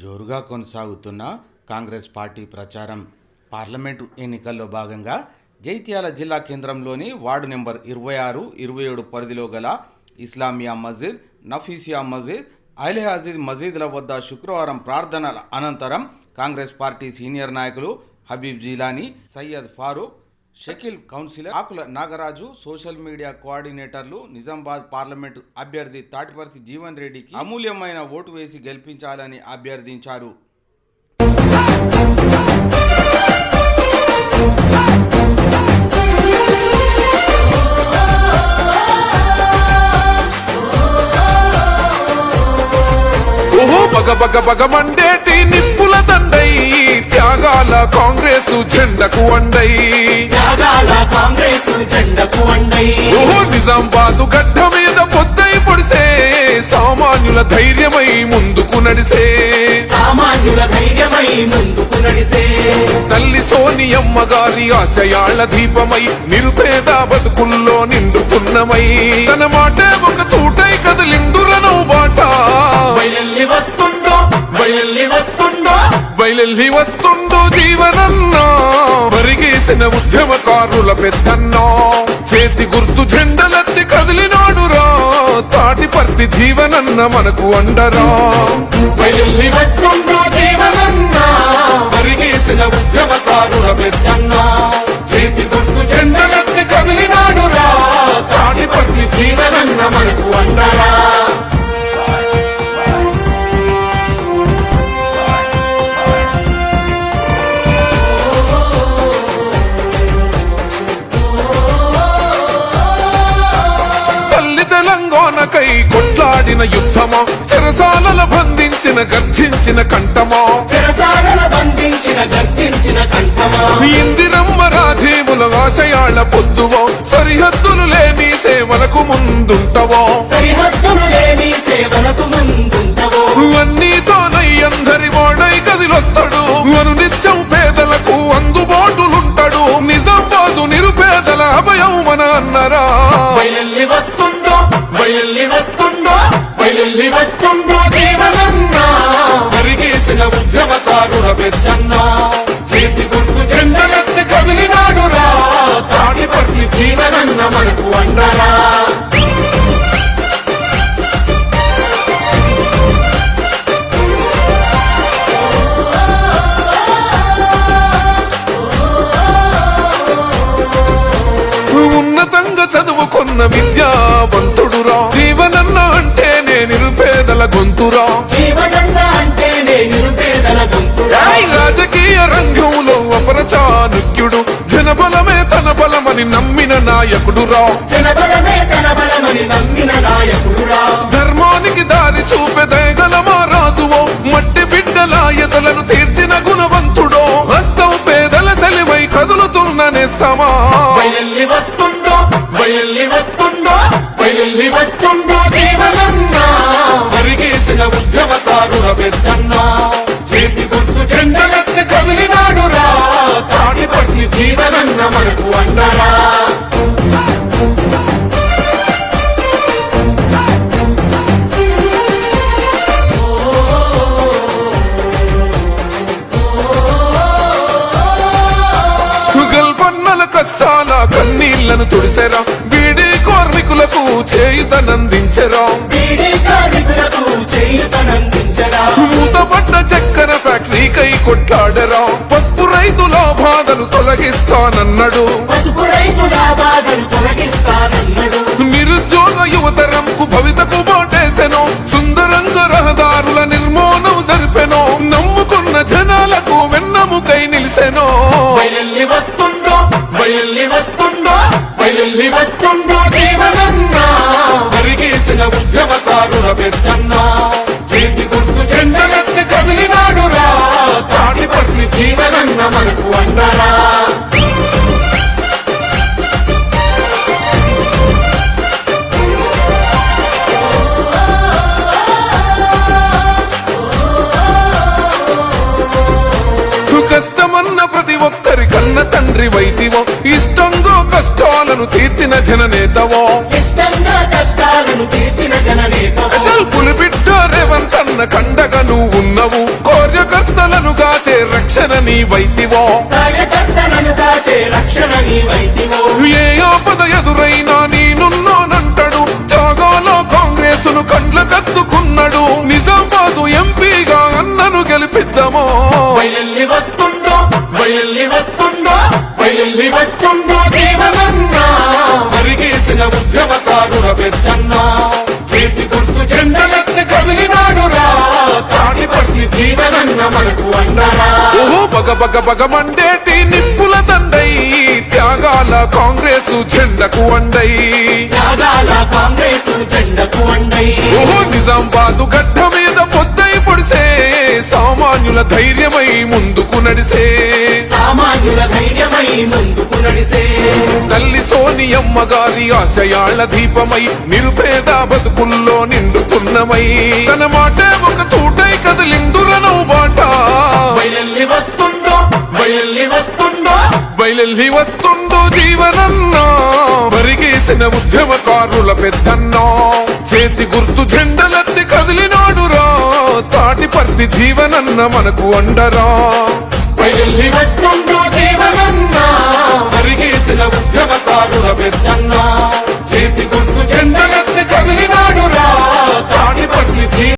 జోరుగా కొనసాగుతున్న కాంగ్రెస్ పార్టీ ప్రచారం. పార్లమెంటు ఎన్నికల్లో భాగంగా జైత్యాల జిల్లా కేంద్రంలోని వార్డు నెంబర్ ఇరవై ఆరు ఇరవై ఏడు పరిధిలో గల ఇస్లామియా మస్జిద్ నఫీసియా మస్జిద్ అహ్లే అజీద్ వద్ద శుక్రవారం ప్రార్థనల అనంతరం కాంగ్రెస్ పార్టీ సీనియర్ నాయకులు Habib Jilani Syed Farooq Shakeel councillor Akula Nagaraju social media కోఆర్డినేటర్లు Nizamabad parliament అభ్యర్థి తాటిపర్తి జీవన్ రెడ్డికి అమూల్యమైన ఓటు వేసి గెలిపించాలని అభ్యర్థించారు. బగ బగ మండేటి నిప్పుల దండై త్యాగాల కాంగ్రెస్ జెండకు అండై. నిజామాబాదు గడ్డ మీద పొద్దై పొడిసే. సామాన్యుల ధైర్యమై ముందుకు నడిసే. సామాన్యుల ధైర్యమై ముందుకు నడిసే. తల్లి సోనియమ్మ గారి ఆశయాళ్ళ దీపమై నిరుపేద బతుకుల్లో నిండుకున్నమై. తన మాటే ఒక తూటై కదలిండురను బాట. వస్తుండో వస్తుండో. బయలెల్లి వస్తుండో జీవనన్నా చేసిన ఉద్యమకారుల పెద్దన్నో చేతి గుర్తు జెండలెత్తి కదిలినాడురా తాటిపర్తి జీవనన్న మనకు అండరా. బయలెల్లి వస్తుండో జీవనన్నా మరిగేసిన ఉద్యమకారుల పెద్దన్నా చేతి కొట్లాడిన యుద్ధమా చెరసాలల బంధించిన గర్జించిన కంఠమా. చెరసాల బంధించిన గర్జించిన కంఠమా. ఇందిరమ్మ రాజీవుల ఆశయాళ్ళ పొద్దువో సరిహద్దులు లేని సేవలకు ముందుంటవో. సరిహద్దులు లేని సేవలకు ముందుంటవో. అన్నీతోనై అందరి వాడై కదిలొస్తాడు అను నిత్యం పేదలకు అందుబాటులుంటాడు. నిరుపేదల అభయం మన అన్నరా. బయలెల్లి వస్తుండో తల్లి వస్తుందో బయలెల్లి వస్తుండో జీవనన్నా మరిగేసిన ఉద్యమకారుల పెద్దన్నా. గొంతురా. రాజకీయ రంగంలో అపరచానుక్యుడు జనబలమే తన బలమని నమ్మిన నాయకుడురా. జనబలమే తన బలమని నమ్మిన నాయకుడురా. ధర్మానికి దారి చూపె దయగల మా రాజువో? మట్టి బిడ్డల ఎదలను తీర్చిన గుణవంతుడో? హస్తం పేదల సెలివై కదులుతున్న నేస్తమా? వస్తుండో వస్తుండో వస్తుండో. పెద్దన్నా చేతి గుర్తు చెండలెత్తి కదిలినాడు రా తాటి పట్టి జీవనన్న మనకు అండరా కష్టాల కన్నీళ్ళను తుడిసెరా కార్మికులకు చేయుతనందించెరా. చేయుతనందించరా మూతపడ్డ చక్కెర ఫ్యాక్టరీకై కొట్లాడరా. పసుపు రైతుల బాధలు తొలగిస్తానన్నాడు. పసుపు రైతుల బాధలు తొలగిస్తానన్నాడు నిరుద్యోగ యువతరంకు భవితకు బాటేసెను సుందరంగ రహదారుల పెద్దన్నా చేతి గుర్తు జెండలెత్తి కదిలినాడురా. తాటి తాటిపర్తి జీవనన్న మనకు అండరా కష్టమన్న ప్రతి ఒక్కరి కన్న తండ్రి వైతివో ఇష్టంగా కష్టాలను తీర్చిన జననేతవో. ఇష్టంగా కష్టాలను తీర్చిన జననేతవో. కండగా నువ్వు ఉన్నవు. కార్యకర్తలను కాచే రక్షణ నీ వైతివో. ఏ ఆపద ఎదురైనా నేనున్నానంటాడు. జాగాలో కాంగ్రెస్ను కండ్ల కత్తుకున్నాడు. నిజామాబాదు ఎంపీగా అన్నను గెలిపిద్దామో. వస్తుండో వస్తుండో వస్తుండో జీవనన్నా. పెద్దన్నా. బగ బగ మండేటి నిప్పుల దండై త్యాగాల కాంగ్రెస్ జెండకు అండై. త్యాగాల కాంగ్రెస్ జెండకు అండై. ఓహో నిజామాబాదు గడ్డ మీద పొద్దై పొడిసే సామాన్యుల ధైర్యమై ముందుకు నడిసే. సామాన్యుల ధైర్యమై ముందుకు నడిసే. తల్లి సోనియమ్మ గారి ఆశయాళ్ళ దీపమై నిరుపేద బతుకుల్లో నిండుతున్నమై తన మాటే ఒక తూటై కదిలిండురనవు బాట. వస్తుండో బయలెల్లి వస్తుండో. బయలెల్లి వస్తుందో జీవనన్నో. బరిగేసిన ఉద్యమకారుల పెద్దన్నో. చేతి గుర్తు జెండలెత్తి కదిలినాడురా. తాటి పర్తి జీవనన్న మనకు అండరా బయలెల్లి వస్తుందో జీవనన్నా. బరిగేసిన ఉద్యమకారుల పెద్దన్నా. చేతి గుర్తు జెండలెత్తి కదిలినాడురా. తాటి పర్తి